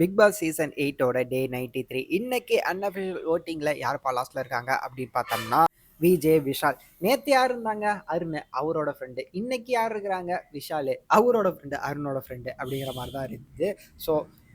Big pass season எயிட்டோட day ninety three இன்னைக்கு unofficial ஓட்டிங்கில் யாருப்பா லாஸ்ட்டில் இருக்காங்க அப்படின்னு பார்த்தோம்னா விஜே விஷால். நேற்று யார் இருந்தாங்க? அருண் அவரோட ஃப்ரெண்டு இன்னைக்கு யார் இருக்கிறாங்க? விஷால் அவரோட ஃப்ரெண்டு அருணோட ஃப்ரெண்டு அப்படிங்கிற மாதிரி தான் இருக்குது. ஸோ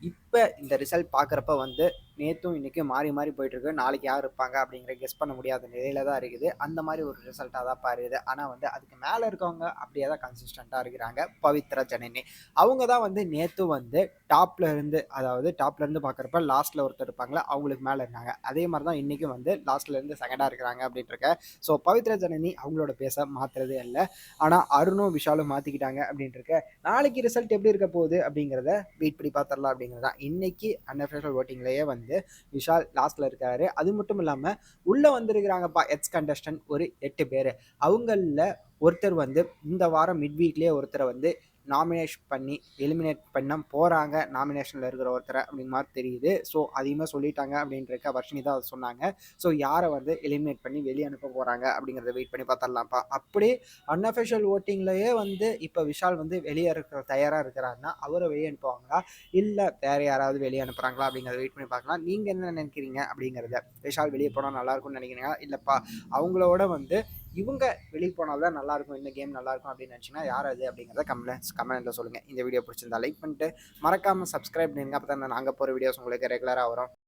இப்போ இந்த ரிசல்ட் பார்க்குறப்ப வந்து நேற்றும் இன்றைக்கும் மாறி மாறி போயிட்டுருக்கு. நாளைக்கு யார் இருப்பாங்க அப்படிங்கிற கெஸ் பண்ண முடியாத நிலையில தான் இருக்குது. அந்த மாதிரி ஒரு ரிசல்ட்டாக தான் பாருது. ஆனால் வந்து அதுக்கு மேலே இருக்கவங்க அப்படியே தான் கன்சிஸ்டண்ட்டாக இருக்கிறாங்க. பவித்ரா ஜனனி. அவங்க தான் வந்து நேற்று வந்து டாப்ல இருந்து அதாவது டாப்ல இருந்து பார்க்குறப்ப லாஸ்ட்டில் ஒருத்தர் இருப்பாங்களா அவங்களுக்கு மேலே இருக்காங்க அதே மாதிரி தான் இன்றைக்கும் வந்து லாஸ்ட்ல இருந்து செகண்டாக இருக்கிறாங்க அப்படின்ட்டு இருக்க. ஸோ பவித்ரா ஜனனி அவங்களோட பேச மாற்றுறதே இல்லை. ஆனால் அருணும் விஷாலும் மாற்றிக்கிட்டாங்க அப்படின்ட்டு இருக்க. நாளைக்கு ரிசல்ட் எப்படி இருக்க போகுது அப்படிங்கிறத வெயிட் பண்ணி பார்த்துடலாம் அப்படிங்கிறது தான். இன்னைக்கு அன்அஃபிஷியல் ஓட்டிங்லேயே வந்து விஷால் லாஸ்ட்ல இருக்காரு. அது மட்டும் இல்லாமல் உள்ளே வந்திருக்கிறாங்கப்பா எக்ஸ் கண்டஸ்டன் ஒரு எட்டு பேர். அவங்களில் ஒருத்தர் வந்து இந்த வாரம் மிட் வீக்லேயே ஒருத்தரை வந்து நாமினேஷன் பண்ணி எலிமினேட் பண்ண போகிறாங்க நாமினேஷனில் இருக்கிற ஒருத்தரை அப்படிங்கிற மாதிரி தெரியுது. ஸோ அதிகமாக சொல்லிட்டாங்க அப்படின்றக்க வர்ஷினி தான் அதை சொன்னாங்க. ஸோ யாரை வந்து எலிமினேட் பண்ணி வெளியே அனுப்ப போகிறாங்க அப்படிங்கிறத வெயிட் பண்ணி பார்த்துடலாம்ப்பா. அப்படி அன்அஃபிஷியல் ஓட்டிங்லேயே வந்து இப்போ விஷால் வந்து வெளியே இருக்கிற தயாராக இருக்கிறாருன்னா அவரை வெளியே அனுப்புவாங்களா? இல்லை வேறு யாராவது வெளியே அனுப்புகிறாங்களா அப்படிங்கிறத வெயிட் பண்ணி பார்க்கலாம். நீங்கள் என்ன நினைக்கிறீங்க அப்படிங்கிறத விஷால் வெளியே போனால் நல்லாயிருக்கும்னு நினைக்கிறீங்க இல்லைப்பா அவங்களோட வந்து இவங்க வெளியே போனால் தான் நல்லாயிருக்கும் இந்த கேம் நல்லாயிருக்கும் அப்படின்னு நினச்சிங்கன்னா யார் அது அப்படிங்கிறத கமெண்ட்ஸ் கமெண்ட்டில் சொல்லுங்கள் இந்த வீடியோ பிடிச்சிருந்தா லைக் பண்ணிட்டு மறக்காமல் சப்ஸ்கிரைப் பண்ணுங்க. அப்போ தான் நாங்கள் போகிற வீடியோஸ் உங்களுக்கு ரெகுலராக வரும்.